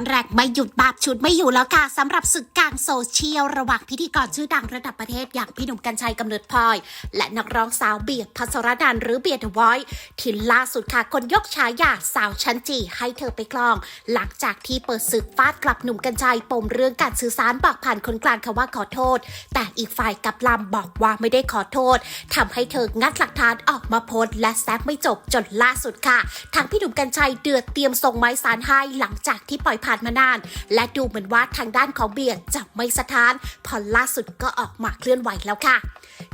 ้อนแรงไม่หยุดบาปชุดไม่อยู่แล้วค่ะสำหรับศึกางโซเชียลระหว่างพิธีกรชื่อดังระดับประเทศอย่างพี่หนุ่มกัญชัยกำเนิดพลอย และนักร้องสาวเบียร์พัสรนันหรือเบียร์เดวอยที่ล่าสุดค่ะคนยกฉายาสาวชั้นจีให้เธอไปคลอง หลังจากที่เปิดศึกฟาดกลับหนุ่มกัญชัยปมเรื่องการสื่อสารบอกผ่านคนกลางคำว่าขอโทษ แต่อีกฝ่ายกับลำบอกว่าไม่ได้ขอโทษทำให้เธองัดหลักฐานออกมาโพสต์และแซบไม่จบจนล่าสุดค่ะทางพี่หนุ่มกัญชัยเดือดเตรียมส่งไม้สารให้หลังจากที่ปล่อยผ่านมานาน และดูเหมือนว่าทางด้านของเบียร์จะไม่สะท้าน พอล่าสุดก็ออกมาเคลื่อนไหวแล้วค่ะ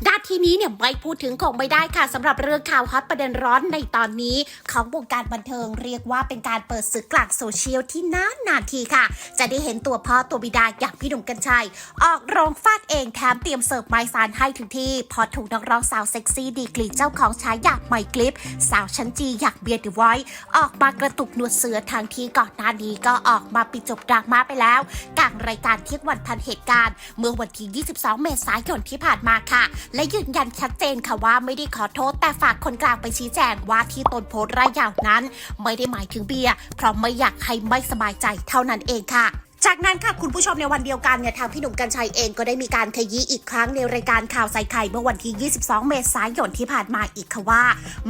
ด้านทีนี้เนี่ยไม่พูดถึงคงไม่ได้ค่ะสำหรับเรื่องข่าวฮอตประเด็นร้อนในตอนนี้ของวงการบันเทิงเรียกว่าเป็นการเปิดศึกกลางโซเชียลที่นานนานทีค่ะ จะได้เห็นตัวพ่อตัวบิดาอย่างพี่หนุ่มกัญชัย ออกโรงฟาดเองแถมเตรียมเสิร์ฟไม้สารให้ถึงที่ พอถูกนักร้องสาวเซ็กซี่ดีกรีเจ้าของฉายาใหม่คลิป สาวชั้นจีอยากเบียดไว้ออกมากระตุกหนวดเสือทางที่ก่อนหน้านี้ก็ออกมาปิดจบดราม่าไปแล้วกลางรายการเที่ยงวันทันเหตุการณ์ เมื่อวันที่ 22 เมษายนที่ผ่านมาค่ะ และยืนยันชัดเจนค่ะว่าไม่ได้ขอโทษแต่ฝากคนกลางไปชี้แจงว่าที่ตนโพสต์ระยาวนั้น ไม่ได้หมายถึงเบียร์เพราะไม่อยากให้ไม่สบายใจเท่านั้นเองค่ะ จากนั้นค่ะคุณผู้ชมในวันเดียวกันเนี่ยทางพี่หนุ่มกัญชัยเองก็ได้มีการขยี้อีกครั้งในรายการข่าวใส่ไข่เมื่อวันที่ 22 เมษายนที่ผ่านมาอีกค่ะว่า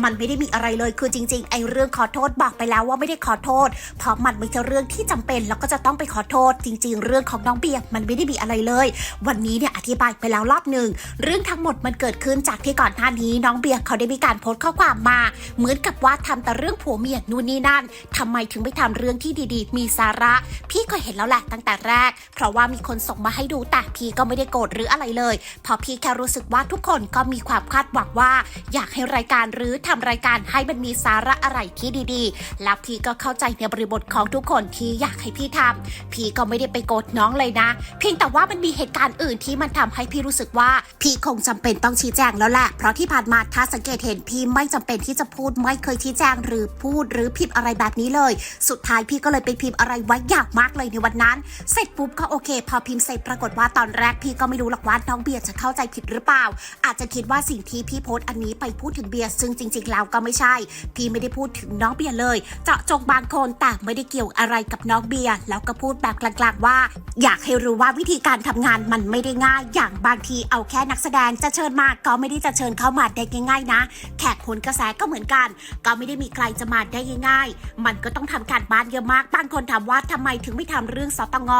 มันไม่ได้มีอะไรเลยคือจริงๆไอ้เรื่องขอโทษบอกไปแล้วว่าไม่ได้ขอโทษ เพราะมันไม่ใช่เรื่องที่จำเป็นแล้วก็จะต้องไปขอโทษ จริง ๆ เรื่องของน้องเบียร์มันไม่ได้มีอะไรเลย วันนี้เนี่ยอธิบายไปแล้วรอบหนึ่งเรื่องทั้งหมดมันเกิดขึ้นจากที่ก่อนหน้านี้น้องเบียร์เขาได้มีการโพสต์ข้อความมา เหมือนกับว่าทำแต่เรื่องผัวเมียนู่นนี่นั่นทำไมถึงไม่ทำเรื่องที่ดีๆ มีสาระ พี่ก็เห็นแล้วแหละตั้งแต่แรก เพราะว่ามีคนส่งมาให้ดูแต่พี่ก็ไม่ได้โกรธหรืออะไรเลยเพราะพี่แค่รู้สึกว่าทุกคนก็มีความคาดหวังว่า อยากให้รายการหรือทำรายการให้มันมีสาระอะไรที่ดีๆ แล้วพี่ก็เข้าใจในบริบทของทุกคนที่อยากให้พี่ทำพี่ก็ไม่ได้ไปโกรธน้องเลยนะ เพียงแต่ว่ามันมีเหตุการณ์อื่นที่มันทำให้พี่รู้สึกว่า พี่คงจำเป็นต้องชี้แจงแล้วแหละ เพราะที่ผ่านมาถ้าสังเกตเห็นพี่ไม่จำเป็นที่จะพูดไม่เคยชี้แจงหรือพูดหรือพิมพ์อะไรแบบนี้เลย สุดท้ายพี่ก็เลยไปพิมพ์อะไรไว้ยากมากเลยในวันนั้นเสร็จปุ๊บก็โอเค พอพิมพ์เสร็จปรากฏว่าตอนแรกพี่ก็ไม่รู้หรอกว่าน้องเบียร์จะเข้าใจผิดหรือเปล่า อาจจะคิดว่าสิ่งที่พี่โพสต์อันนี้ไปพูดถึงเบียร์ซึ่งจริงๆแล้วก็ไม่ใช่ พี่ไม่ได้พูดถึงน้องเบียร์เลย เจาะจงบางคนแต่ไม่ได้เกี่ยวอะไรกับน้องเบียร์แล้วก็พูดแบบกลางๆว่า อยากให้รู้ว่าวิธีการทำงานมันไม่ได้ง่าย อย่างบางทีเอาแค่นักแสดงจะเชิญมาก็ไม่ได้จะเชิญเข้ามาได้ง่ายๆนะ แขกคนกระแสก็เหมือนกัน ก็ไม่ได้มีใครจะมาได้ง่ายๆ มันก็ต้องทำการบ้านเยอะมาก บางคนถามว่าทำไมถึงไม่ทำเรื่องสตง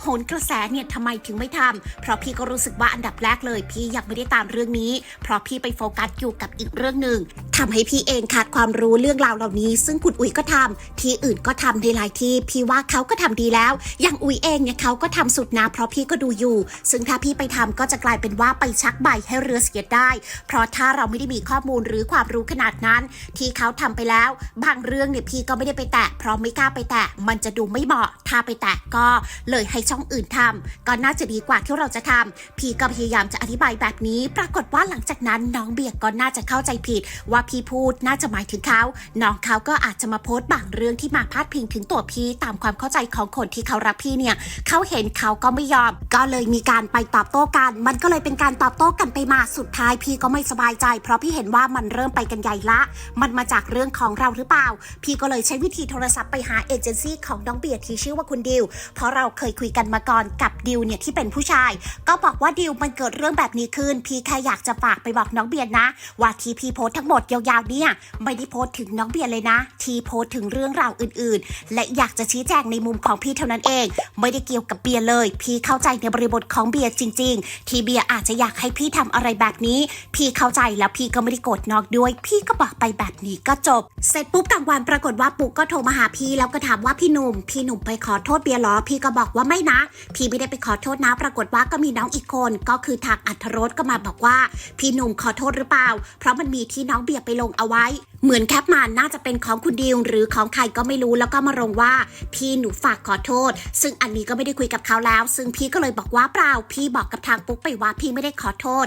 โหนกระแสเนี่ยทำไมถึงไม่ทำเพราะพี่ก็รู้สึกว่าอันดับแรกเลย พี่ยังไม่ได้ตามเรื่องนี้ เพราะพี่ไปโฟกัสอยู่กับอีกเรื่องหนึ่งทำให้พี่เองขาดความรู้เรื่องราวเหล่านี้ ซึ่งคุณอุ๋ยก็ทำที่อื่นก็ทำในหลายที่ พี่ว่าเขาก็ทำดีแล้ว อย่างอุ๋ยเองเนี่ยเขาก็ทำสุดนะ เพราะพี่ก็ดูอยู่ ซึ่งถ้าพี่ไปทำก็จะกลายเป็นว่าไปชักใบให้เรือเสียได้ เพราะถ้าเราไม่ได้มีข้อมูลหรือความรู้ขนาดนั้น ที่เขาทำไปแล้ว บางเรื่องเนี่ยพี่ก็ไม่ได้ไปแตะเพราะไม่กล้าไปแตะมันจะดูไม่เหมาะถ้าไปแตะก็เลยให้ช่องอื่นทำก็น่าจะดีกว่าที่เราจะทำพี่ก็พยายามจะอธิบายแบบนี้ ปรากฏว่าหลังจากนั้นน้องเบียร์ก็น่าจะเข้าใจผิด ว่าพี่พูดน่าจะหมายถึงเขา น้องเขาก็อาจจะมาโพสต์บางเรื่องที่มาพาดพิงถึงตัวพี่ตามความเข้าใจของคนที่เขารักพี่เนี่ยเขาเห็นเขาก็ไม่ยอม ก็เลยมีการไปตอบโต้กัน มันก็เลยเป็นการตอบโต้กันไปมาสุดท้ายพี่ก็ไม่สบายใจ เพราะพี่เห็นว่ามันเริ่มไปกันใหญ่ละ มันมาจากเรื่องของเราหรือเปล่า พี่ก็เลยใช้วิธีโทรศัพท์ไปหาเอเจนซี่ของน้องเบียร์ที่ชื่อว่าคุณดิวเพราะเราเคยคุยกันมาก่อนกับดิวเนี่ยที่เป็นผู้ชาย ก็บอกว่าดิวมันเกิดเรื่องแบบนี้ขึ้น พี่แค่อยากจะฝากไปบอกน้องเบียร์นะ ว่าที่พี่โพสทั้งหมดยาวๆเนี่ยไม่ได้โพสถึงน้องเบียร์เลยนะ ที่โพสถึงเรื่องราวอื่นๆ และอยากจะชี้แจงในมุมของพี่เท่านั้นเอง ไม่ได้เกี่ยวกับเบียร์เลย พี่เข้าใจในบริบทของเบียร์จริง ๆ ที่เบียร์อาจจะอยากให้พี่ทำอะไรแบบนี้ พี่เข้าใจแล้วพี่ก็ไม่ได้โกรธนอกด้วย พี่ก็บอกไปแบบนี้ก็จบ เสร็จปุ๊บกลางวันปรากฏว่าปุ๊กก็โทรมาหาพี่แล้วก็ถามว่าพี่หนุ่มพี่หนุ่มไปขอโทษเบียร์หรอพี่ก็บอกว่าไม่นะ พี่ไม่ได้ไปขอโทษนะ ปรากฏว่าก็มีน้องอีกคน ก็คือทางอัธรสก็มาบอกว่า พี่หนุ่มขอโทษหรือเปล่า เพราะมันมีที่น้องเบียร์ไปลงเอาไว้ เหมือนแคปมาน่าจะเป็นของคุณดิวหรือของใครก็ไม่รู้แล้วก็มาลงว่า พี่หนูฝากขอโทษ ซึ่งอันนี้ก็ไม่ได้คุยกับเขาแล้ว ซึ่งพี่ก็เลยบอกว่าเปล่า พี่บอกกับทางปุ๊กไปว่าพี่ไม่ได้ขอโทษ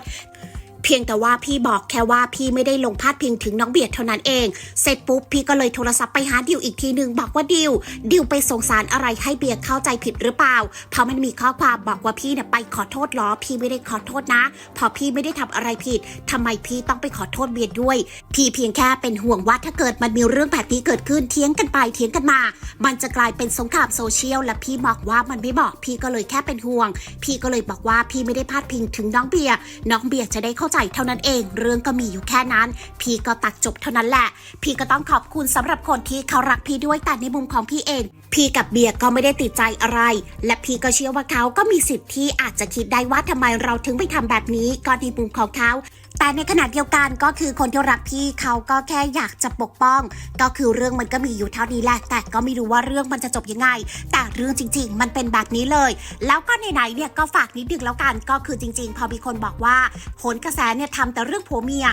พียงแต่ว่าพี่บอกแค่ว่าพี่ไม่ได้ลงพาดพิงถึงน้องเบียร์เท่านั้นเอง เสร็จปุ๊บพี่ก็เลยโทรศัพท์ไปหาดิวอีกทีหนึ่งบอกว่าดิวดิวไปส่งสารอะไรให้เบียร์เข้าใจผิดหรือเปล่า เพราะมันมีข้อความบอกว่าพี่เนี่ยไปขอโทษหรอพี่ไม่ได้ขอโทษนะเพราะพี่ไม่ได้ทำอะไรผิดทำไมพี่ต้องไปขอโทษเบียร์ด้วย พี่เพียงแค่เป็นห่วงว่าถ้าเกิดมันมีเรื่องแบบนี้เกิดขึ้นเถียงกันไปเถียงกันมา มันจะกลายเป็นสงครามโซเชียลและพี่บอกว่ามันไม่บอกพี่ก็เลยแค่เป็นห่วง พี่ก็เลยบอกว่าพี่ไม่ได้พาดพิงถึงน้องเบียร์น้องเบียร์จะได้เข้าใจเท่านั้นเอง เรื่องก็มีอยู่แค่นั้น พี่ก็ตักจบเท่านั้นแหละ พี่ก็ต้องขอบคุณสำหรับคนที่เขารักพี่ด้วยแต่ในมุมของพี่เอง พี่กับเบียร์ก็ไม่ได้ติดใจอะไร และพี่ก็เชื่อว่าเขาก็มีสิทธิ์ที่อาจจะคิดได้ว่าทำไมเราถึงไปทำแบบนี้ก็ในมุมของเขา แต่ในขณะเดียวกันก็คือคนที่รักพี่เขาก็แค่อยากจะปกป้อง ก็คือเรื่องมันก็มีอยู่เท่านี้แหละ แต่ก็ไม่รู้ว่าเรื่องมันจะจบยังไง แต่เรื่องจริง ๆ มันเป็นแบบนี้เลย แล้วก็ไหนๆเนี่ยก็ฝากนิดนึงแล้วกันก็คือจริง ๆ พอมีคนบอกว่าโหนกระแสเนี่ยทำแต่เรื่องผัวเมีย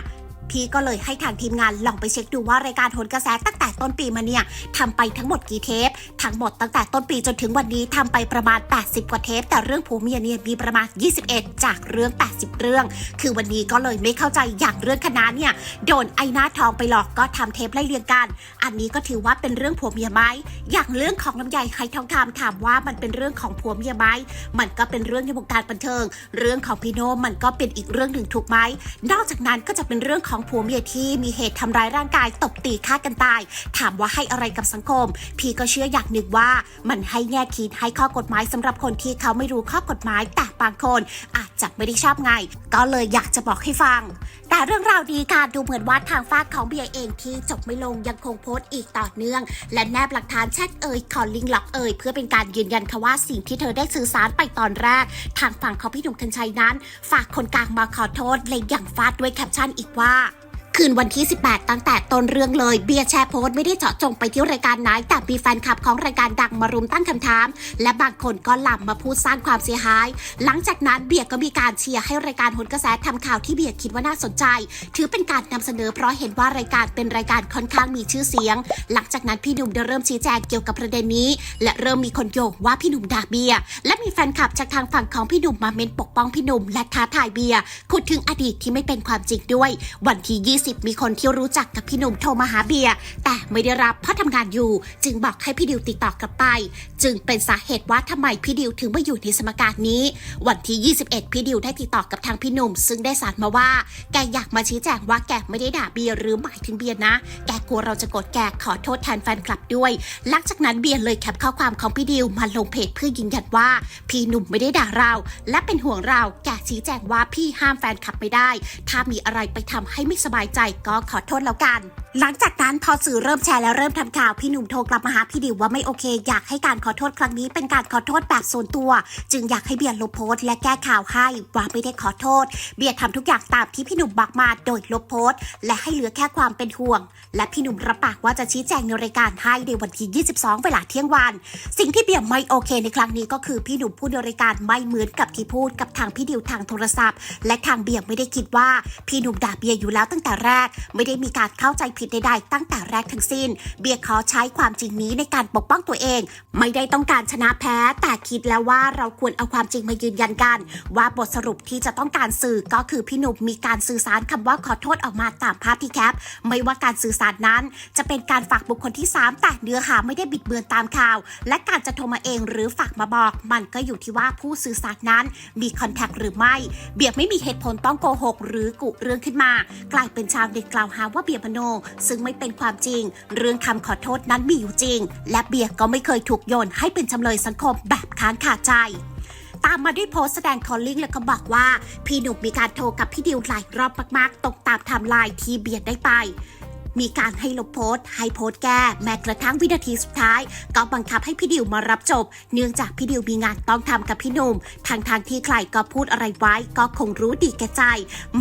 พี่ก็เลยให้ทางทีมงานลองไปเช็คดูว่ารายการโหนกระแสตั้งแต่ต้นปีมาเนี่ยทำไปทั้งหมดกี่เทป ทั้งหมดตั้งแต่ต้นปีจนถึงวันนี้ทำไปประมาณ 80 กว่าเทป แต่เรื่องผัวเมียเนี่ยมีประมาณ 21 จากเรื่อง 80 เรื่อง คือวันนี้ก็เลยไม่เข้าใจอย่างเรื่องคณะเนี่ยโดนไอ้หน้าทองไปหลอกก็ทำเทปไล่เรียงกัน อันนี้ก็ถือว่าเป็นเรื่องผัวเมียไหมอย่างเรื่องของลำไยไข่ทองคำถามว่ามันเป็นเรื่องของผัวเมียไหมมันก็เป็นเรื่องในวงการบันเทิง เรื่องของพี่โนมันก็เป็นอีกเรื่องหนึ่งถูกไหมนอกจากนั้นก็จะเป็นเรื่องของผัวเมียที่มีเหตุทำร้ายร่างกายตบตีฆ่ากันตาย ถามว่าให้อะไรกับสังคม พี่ก็เชื่ออย่างหนึ่งว่า มันให้แง่คิดให้ข้อกฎหมายสำหรับคนที่เขาไม่รู้ข้อกฎหมายแต่บางคนอาจจะไม่ได้ชอบไง ก็เลยอยากจะบอกให้ฟัง แต่เรื่องราวดีค่ะดูเหมือนว่าทางฝากของเบียเองที่จบไม่ลงยังคงโพสต์อีกต่อเนื่อง และแนบหลักฐานแชทเอ่ยคอลลิงล็อกเอ่ยเพื่อเป็นการยืนยันค่ะว่าสิ่งที่เธอได้สื่อสารไปตอนแรก ทางฝั่งของพี่หนุ่มกัญชัยนั้น ฝากคนกลางมาขอโทษและอย่างฟาดด้วยแคปชั่นอีกว่า คืนวันที่ 18 ตั้งแต่ต้นเรื่องเลย เบียร์แชร์โพสต์ไม่ได้เจาะจงไปที่รายการไหนแต่มีแฟนคลับของรายการดังมารุมตั้งคำถาม และบางคนก็หล่ำมาพูดสร้างความเสียหาย หลังจากนั้นเบียร์ก็มีการเชียร์ให้รายการหนกระแสทำข่าวที่เบียร์คิดว่าน่าสนใจ ถือเป็นการนำเสนอเพราะเห็นว่ารายการเป็นรายการค่อนข้างมีชื่อเสียง หลังจากนั้นพี่หนุ่มได้เริ่มชี้แจงเกี่ยวกับประเด็นนี้ และเริ่มมีคนโยงว่าพี่หนุ่มด่าเบียร์และมีแฟนคลับจากทางฝั่งของพี่หนุ่มมาเม้นปกป้องพี่หนุ่มและท้าทายเบียร์ขุดถึงอดีตที่ไม่เป็นความจริงด้วย วันที่20 มีคนที่รู้จักกับพี่หนุ่มโทรมาหาเบียร์แต่ไม่ได้รับเพราะทำงานอยู่ จึงบอกให้พี่ดิวติดต่อกลับไป จึงเป็นสาเหตุว่าทำไมพี่ดิวถึงมาอยู่ในสมการนี้ วันที่ 21 พี่ดิวได้ติดต่อกับทางพี่หนุ่ม ซึ่งได้สารมาว่า แกอยากมาชี้แจงว่าแกไม่ได้ด่าเบียร์หรือหมายถึงเบียร์นะ แกกลัวเราจะโกรธแกขอโทษแทนแฟนคลับด้วย หลังจากนั้นเบียร์เลยแคปข้อความของพี่ดิวมาลงเพจเพื่อยืนยันว่า พี่หนุ่มไม่ได้ด่าเรา และเป็นห่วงเราแกชี้แจงว่าพี่ห้ามแฟนคลับไม่ได้ ถ้ามีอะไรไปทำให้ไม่สบายใจก็ขอโทษแล้วกัน หลังจากนั้นพอสื่อเริ่มแชร์และเริ่มทำข่าวพี่หนุ่มโทรกลับมาหาพี่ดิวว่าไม่โอเค อยากให้การขอโทษครั้งนี้เป็นการขอโทษแบบส่วนตัว จึงอยากให้เบียร์ลบโพสต์และแก้ข่าวให้ว่าไม่ได้ขอโทษ เบียร์ทำทุกอย่างตามที่พี่หนุ่มบอกมาโดยลบโพสต์และให้เหลือแค่ความเป็นห่วง และพี่หนุ่มรับปากว่าจะชี้แจงในรายการให้ในวันที่ 22 เวลาเที่ยงวัน สิ่งที่เบียร์ไม่โอเคในครั้งนี้ก็คือพี่หนุ่มพูดในรายการไม่เหมือนกับที่พูดกับทางพี่ดิวทางโทรศัพท์ และทางเบียร์ไม่ได้คิดว่าพี่หนุ่มด่าเบียร์อยู่แล้วตั้งแต่แรก ไม่ได้มีการเข้าใจผิดใดๆตั้งแต่แรกทั้งสิ้น เบียร์ขอใช้ความจริงนี้ในการปกป้องตัวเอง ไม่ได้ต้องการชนะแพ้ แต่คิดแล้วว่าเราควรเอาความจริงมายืนยันกัน ว่าบทสรุปที่จะต้องการสื่อก็คือพี่หนุ่มมีการสื่อสารคำว่าขอโทษออกมาตามภาพที่แคป ไม่ว่าการสื่อสารนั้น จะเป็นการฝากบุคคลที่ 3 แต่เนื้อหาไม่ได้บิดเบือนตามข่าว และการจะโทรมาเองหรือฝากมาบอก มันก็อยู่ที่ว่าผู้สื่อสารนั้นมีคอนแทคหรือไม่ เบียร์ไม่มีเหตุผลต้องโกหก หรือกุเรื่องขึ้นมา กลายเป็นชาวเน็ตกล่าวหาว่าเบียร์มโนซึ่งไม่เป็นความจริง เรื่องคำขอโทษนั้นมีอยู่จริง และเบียร์ก็ไม่เคยถูกโยนให้เป็นจำเลยสังคมแบบค้างคาใจตามมาด้วยโพสต์แสดงคอลลิ่งแล้วก็บอกว่า พี่หนุ่มมีการโทรกับพี่ดิวหลายรอบมากๆ ตกตามไทม์ไลน์ที่เบียร์ได้ไป มีการให้ลบโพสต์ให้โพสต์แก้แม้กระทั่งวินาทีสุดท้าย ก็บังคับให้พี่ดิวมารับจบ เนื่องจากพี่ดิวมีงานต้องทำกับพี่หนุ่มทางทางที่ใครก็พูดอะไรไว้ ก็คงรู้ดีแก่ใจ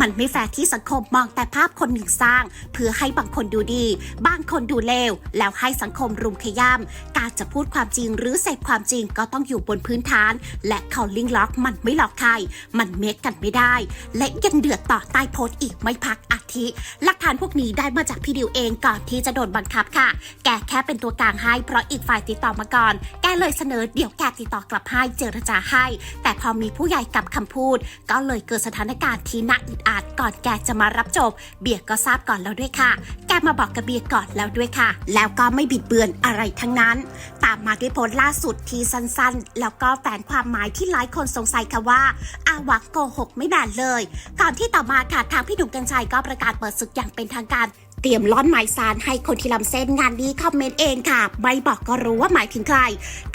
มันไม่แฟร์ที่สังคมมองแต่ภาพคนหนึ่งสร้าง เพื่อให้บางคนดูดี บางคนดูเลวแล้วให้สังคมรุมขย้ำการจะพูดความจริงหรือเสพความจริงก็ต้องอยู่บนพื้นฐาน และเขาลิงล็อกมันไม่หลอกใคร มันเมคกันไม่ได้ และยังเดือดต่อใต้โพสต์อีกไม่พักอาทิหลักฐานพวกนี้ได้มาจากพี่ดิววเองก่อนที่จะโดนบังคับค่ะ แกแค่เป็นตัวกลางให้ เพราะอีกฝ่ายติดต่อมาก่อน แกเลยเสนอเดี๋ยวแกติดต่อกลับให้เจรจาให้ แต่พอมีผู้ใหญ่กลับคำพูด ก็เลยเกิดสถานการณ์ที่น่าอึดอัดก่อนแกจะมารับจบ เบียร์ก็ทราบก่อนแล้วด้วยค่ะ แกมาบอกกับเบียร์ก่อนแล้วด้วยค่ะ แล้วก็ไม่บิดเบือนอะไรทั้งนั้น ตามมาด้วยโพสต์ล่าสุดที่สั้นๆ แล้วก็แฝงความหมายที่หลายคนสงสัยค่ะว่าอาวักโกหกไม่แบนเลย ก่อนที่ต่อมาค่ะทางพี่หนุ่มกัญชัยก็ประกาศเปิดศึกอย่างเป็นทางการ เตรียมล้อนหมายสารให้คนที่ลำเส้นงานนี้คอมเมนต์เองค่ะ ไม่บอกก็รู้ว่าหมายถึงใคร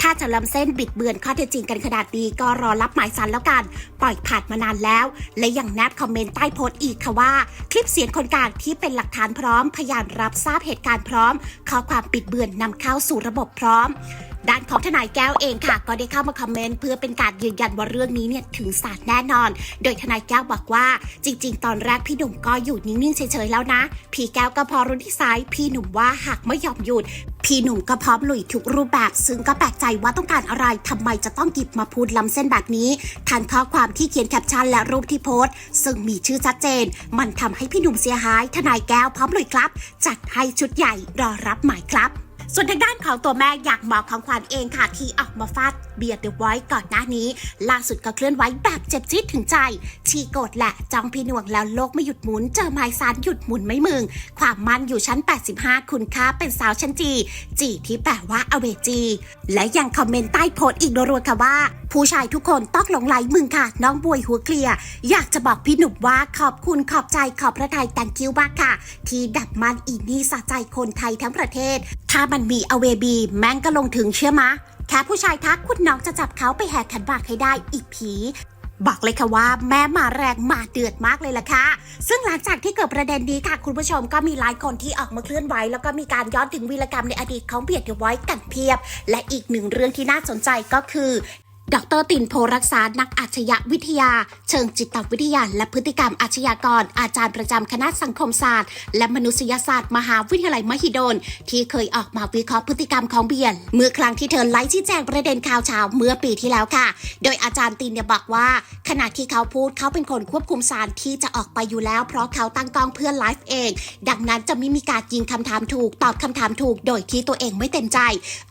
ถ้าจะลำเส้นบิดเบือนข้อเท็จจริงกันขนาดนี้ก็รอรับหมายสารแล้วกัน ปล่อยผ่านมานานแล้ว และยังแนบคอมเมนต์ใต้โพสต์อีกค่ะว่า คลิปเสียงคนกลางที่เป็นหลักฐานพร้อม พยานรับทราบเหตุการณ์พร้อม ข้อความปิดเบือนนำเข้าสู่ระบบพร้อม ด้านของทนายแก้วเองค่ะ ก็ได้เข้ามาคอมเมนต์เพื่อเป็นการยืนยันว่าเรื่องนี้เนี่ยถึงศาลแน่นอน โดยทนายแก้วบอกว่าจริง ๆ ตอนแรกพี่หนุ่มก็อยู่นิ่งๆเฉยๆแล้วนะ พี่แก้วก็พอรู้ที่ซ้ายพี่หนุ่มว่าหากไม่ยอมหยุด พี่หนุ่มก็พร้อมลุยทุกรูปแบบ ซึ่งก็แปลกใจว่าต้องการอะไรทำไมจะต้องหยิบมาพูดล้ำเส้นแบบนี้ทันข้อความที่เขียนแคปชั่นและรูปที่โพสต์ ซึ่งมีชื่อชัดเจน มันทำให้พี่หนุ่มเสียหาย ทนายแก้วพร้อมลุยครับ จัดให้ชุดใหญ่รอรับหมายครับ ส่วนทางด้านของตัวแม่อยากหมอของขวัญเองค่ะ ที่ออกมาฟาดเบียร์เดอะไว้ก่อนหน้านี้ ล่าสุดก็เคลื่อนไหวแบบเจ็บจี๊ดถึงใจ ชีโกรธแหละจ้องพี่หน่วงแล้วโลกไม่หยุดหมุน เจอไม้สารหยุดหมุนไม่มึง ความมันอยู่ชั้น 85 คุณค่าเป็นสาวชั้นจี จีที่แปลว่าอเวจี และยังคอมเมนต์ใต้โพสต์อีกรัวๆค่ะว่า ผู้ชายทุกคนต้องหลงไหลมึงค่ะ น้องบวยหัวเคลียร์อยากจะบอกพี่หนุ่มว่าขอบคุณขอบใจขอบพระทัยแตงคิวมากค่ะ ที่ดับมันอีนี่สะใจคนไทยทั้งประเทศถ้ามันมีอเวบีแม่งก็ลงถึงเชื่อมะ แค่ผู้ชายทักคุณน้องจะจับเขาไปแหกขันบากให้ได้อีกผีบอกเลยค่ะว่าแม่มาแรงมาเดือดมากเลยล่ะค่ะ ซึ่งหลังจากที่เกิดประเด็นนี้ค่ะ คุณผู้ชมก็มีหลายคนที่ออกมาเคลื่อนไหว แล้วก็มีการย้อนถึงวีรกรรมในอดีตของเบียดเดวไว้กันเพียบ และอีกหนึ่งเรื่องที่น่าสนใจก็คือ ดรตินโพรักษา นักอาชญาวิทยา เชิงจิตวิทยา และพฤติกรรมอาชญากร อาจารย์ประจำคณะสังคมศาสตร์ และมนุษยศาสตร์มหาวิทยาลัยมหิดล ที่เคยออกมาวิเคราะห์พฤติกรรมของเบียร์เมื่อครั้งที่เธอไลฟ์ชี้แจงประเด็นข่าวเช้าเมื่อปีที่แล้วค่ะ โดยอาจารย์ตินเนี่ยบอกว่า ขณะที่เขาพูดเขาเป็นคนควบคุมสารที่จะออกไปอยู่แล้ว เพราะเขาตั้งกล้องเพื่อไลฟ์เอง ดังนั้นจะไม่มีการยิงคำถามถูก ตอบคำถามถูก โดยที่ตัวเองไม่เต็มใจ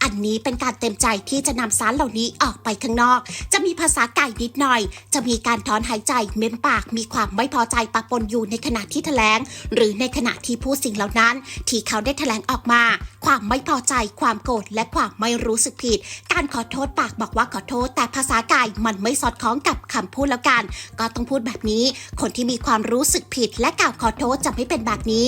อันนี้เป็นการเต็มใจที่จะนำสารเหล่านี้ออกไปข้างนอกจะมีภาษาไก่นิดหน่อย จะมีการถอนหายใจเม้มปากมีความไม่พอใจปะปนอยู่ในขณะที่แถลง หรือในขณะที่พูดสิ่งเหล่านั้น ที่เขาได้แถลงออกมาความไม่พอใจ ความโกรธ และความไม่รู้สึกผิด การขอโทษปากบอกว่าขอโทษ แต่ภาษากายมันไม่สอดคล้องกับคำพูดแล้วกัน ก็ต้องพูดแบบนี้ คนที่มีความรู้สึกผิด และกล่าวขอโทษจะไม่เป็นแบบนี้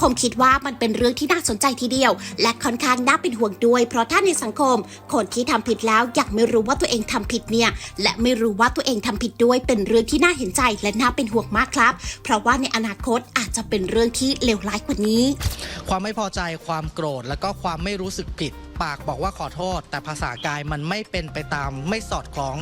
ผมคิดว่ามันเป็นเรื่องที่น่าสนใจทีเดียว และค่อนข้างน่าเป็นห่วงด้วย เพราะถ้าในสังคม คนที่ทำผิดแล้วยังไม่รู้ว่าตัวเองทำผิดเนี่ย และไม่รู้ว่าตัวเองทำผิดด้วยเป็นเรื่องที่น่าเห็นใจและน่าเป็นห่วงมากครับ เพราะว่าในอนาคตอาจจะเป็นเรื่องที่เลวร้ายกว่านี้ ความไม่พอใจความโกรธแล้วก็ความไม่รู้สึกผิด ปากบอกว่าขอโทษ แต่ภาษากายมันไม่เป็นไปตามไม่สอดคล้อง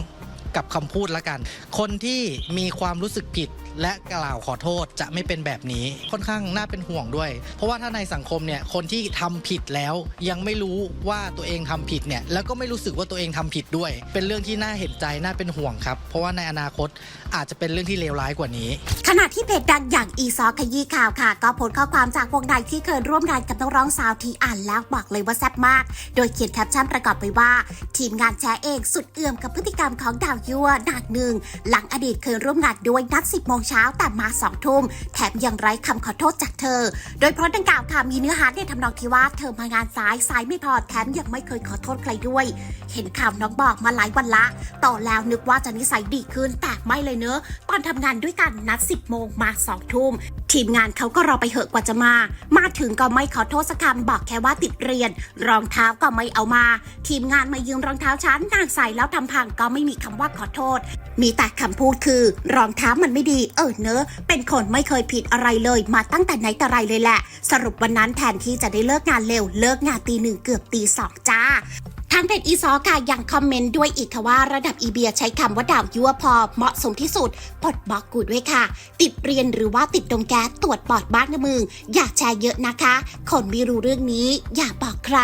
กับคำพูดละกัน คนที่มีความรู้สึกผิด และกล่าวขอโทษจะไม่เป็นแบบนี้ค่อนข้างน่าเป็นห่วงด้วย เพราะว่าถ้าในสังคมเนี่ยคนที่ทำผิดแล้วยังไม่รู้ว่าตัวเองทำผิดเนี่ยแล้วก็ไม่รู้สึกว่าตัวเองทำผิดด้วย เป็นเรื่องที่น่าเห็นใจน่าเป็นห่วงครับ เพราะว่าในอนาคตอาจจะเป็นเรื่องที่เลวร้ายกว่านี้ ขณะที่เพจดังอย่างอีซอขยี้ข่าวค่ะ ก็โพสต์ข้อความจากวงใดที่เคยร่วมงานกับนักร้องสาวที่อ่านแล้วบอกเลยว่าแซ่บมาก โดยเขียนแคปชั่นประกอบไปว่า ทีมงานแชร์เองสุดเอื่อมกับพฤติกรรมของดาวยั่วหนักหนึ่งหลังอดีตเคยร่วมงานด้วยนัด10โมงเช้าแต่มา2ทุ่มแถมยังไร้คำขอโทษจากเธอ โดยโพสต์ดังกล่าวค่ะมีเนื้อหาในทำนองที่ว่าเธอมางานสายสายไม่พอแถมยังไม่เคยขอโทษใครด้วย เห็นข่าวน้องบอกมาหลายวันละต่อแล้วนึกว่าจะนิสัยดีขึ้นแต่ไม่เลยเนอะตอนทำงานด้วยกันนัด 10 โมงมา2ทุ่มทีมงานเขาก็รอไปเหอะกว่าจะมา มาถึงก็ไม่ขอโทษสักคำบอกแค่ว่าติดเรียน รองเท้าก็ไม่เอามา ทีมงานมายืมรองเท้าฉันนางใส่แล้วทำพังก็ไม่มีคำว่าขอโทษ มีแต่คำพูดคือ รองเท้ามันไม่ดีเออเนอะเป็นคนไม่เคยผิดอะไรเลยมาตั้งแต่ไหนแต่ไรเลยแหละ สรุปวันนั้นแทนที่จะได้เลิกงานเร็วเลิกงานตีหนึ่งเกือบตีสองจ้าทางเพจอีซอค่ะยังคอมเมนต์ด้วยอีกค่ะว่าระดับอีเบียใช้คำว่าดาวยั่วพอเหมาะสมที่สุดปลดบล็อกกูด้วยค่ะ ติดเรียนหรือว่าติดดมแก๊สตรวจปอดบ้างนะมึง อย่าแชร์เยอะนะคะ คนไม่รู้เรื่องนี้ อย่าบอกใคร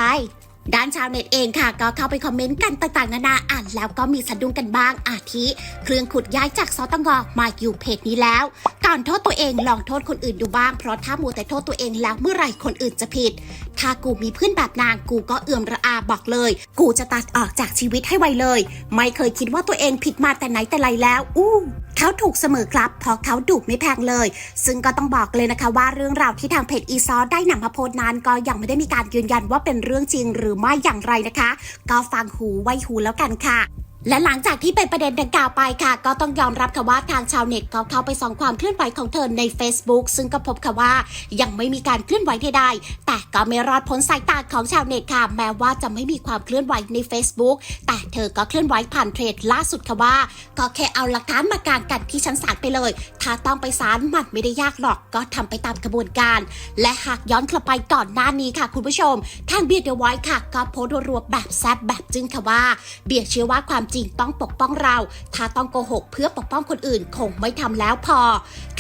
ด้านชาวเน็ตเองค่ะ ก็เข้าไปคอมเมนต์กันต่างๆนานาอ่านแล้วก็มีสะดุ้งกันบ้างอาทิ เครื่องขุดย้ายจากซอตงอมาอยู่เพจนี้แล้ว อนโทษตัวเองลองโทษคนอื่นดูบ้าง เพราะถ้ามัวแต่โทษตัวเองแล้วเมื่อไหร่คนอื่นจะผิด ถ้ากูมีเพื่อนแบบนางกูก็เอื่อมระอาบอกเลย กูจะตัดออกจากชีวิตให้ไวเลย ไม่เคยคิดว่าตัวเองผิดมาแต่ไหนแต่ไรแล้ว อู้เขาถูกเสมอครับเพราะเขาดุไม่แพงเลย ซึ่งก็ต้องบอกเลยนะคะว่าเรื่องราวที่ทางเพจอีซอได้นำมาโพสต์นั้นก็ยังไม่ได้มีการยืนยันว่าเป็นเรื่องจริงหรือไม่อย่างไรนะคะ ก็ฟังหูไว้หูแล้วกันค่ะ และหลังจากที่เป็นประเด็นดังกล่าวไปค่ะ ก็ต้องยอมรับค่ะว่าทางชาวเน็ตก็เข้าไปส่องความเคลื่อนไหวของเธอใน Facebook ซึ่งก็พบค่ะว่ายังไม่มีการเคลื่อนไหวใดๆแต่ก็ไม่รอดพ้นสายตาของชาวเน็ตค่ะ แม้ว่าจะไม่มีความเคลื่อนไหวใน Facebook แต่เธอก็เคลื่อนไหวผ่านเทรดล่าสุดค่ะว่า ก็แค่เอาหลักฐานมากางกันที่ชั้นศาลไปเลย ถ้าต้องไปศาลมันไม่ได้ยากหรอกก็ทำไปตามกระบวนการ และหากย้อนกลับไปก่อนหน้านี้ค่ะ คุณผู้ชมทางเบียร์เดอะไวท์ค่ะก็โพสต์รัวๆแบบแซบแบบจึ้งค่ะว่าเบียร์เชื่อว่าความจริงต้องปกป้องเรา ถ้าต้องโกหกเพื่อปกป้องคนอื่นคงไม่ทำแล้วพอ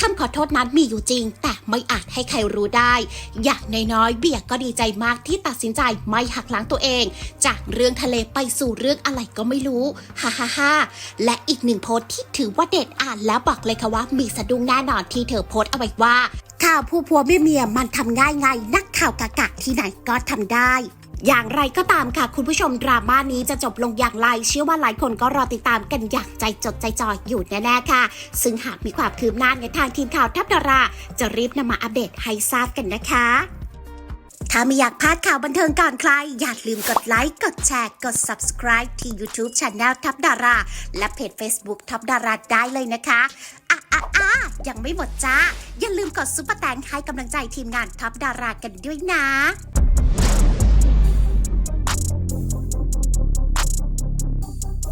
คำขอโทษนั้นมีอยู่จริง แต่ไม่อาจให้ใครรู้ได้ อย่างน้อยๆเบียร์ก็ดีใจมากที่ตัดสินใจไม่หักหลังตัวเอง จากเรื่องทะเลไปสู่เรื่องอะไรก็ไม่รู้ฮ่าฮ่าฮ่าและอีกหนึ่งโพสต์ที่ถือว่าเด็ดอ่านแล้วบอกเลยค่ะว่ามีสะดุ้งแน่นอนที่เธอโพสต์เอาไว้ว่าข่าวผู้พัวเมียเมียมันทำง่ายไงนักข่าวกะกะที่ไหนก็ทำได้ อย่างไรก็ตามค่ะ คุณผู้ชมดราม่านี้จะจบลงอย่างไร เชื่อว่าหลายคนก็รอติดตามกันอย่างใจจดใจจ่ออยู่แน่ๆค่ะ ซึ่งหากมีความคืบหน้าในทางทีมข่าวทัพดารา จะรีบนำมาอัปเดตให้ทราบกันนะคะ ถ้าไม่อยากพลาดข่าวบันเทิงก่อนใคร อย่าลืมกดไลค์ กดแชร์ กด subscribe ที่ YouTube Channel ทับดารา และเพจ Facebook ทับดาราได้เลยนะคะอะอะอะยังไม่หมดจ้า อย่าลืมกดซุปเปอร์แตงให้กำลังใจทีมงานทับดารากันด้วยนะ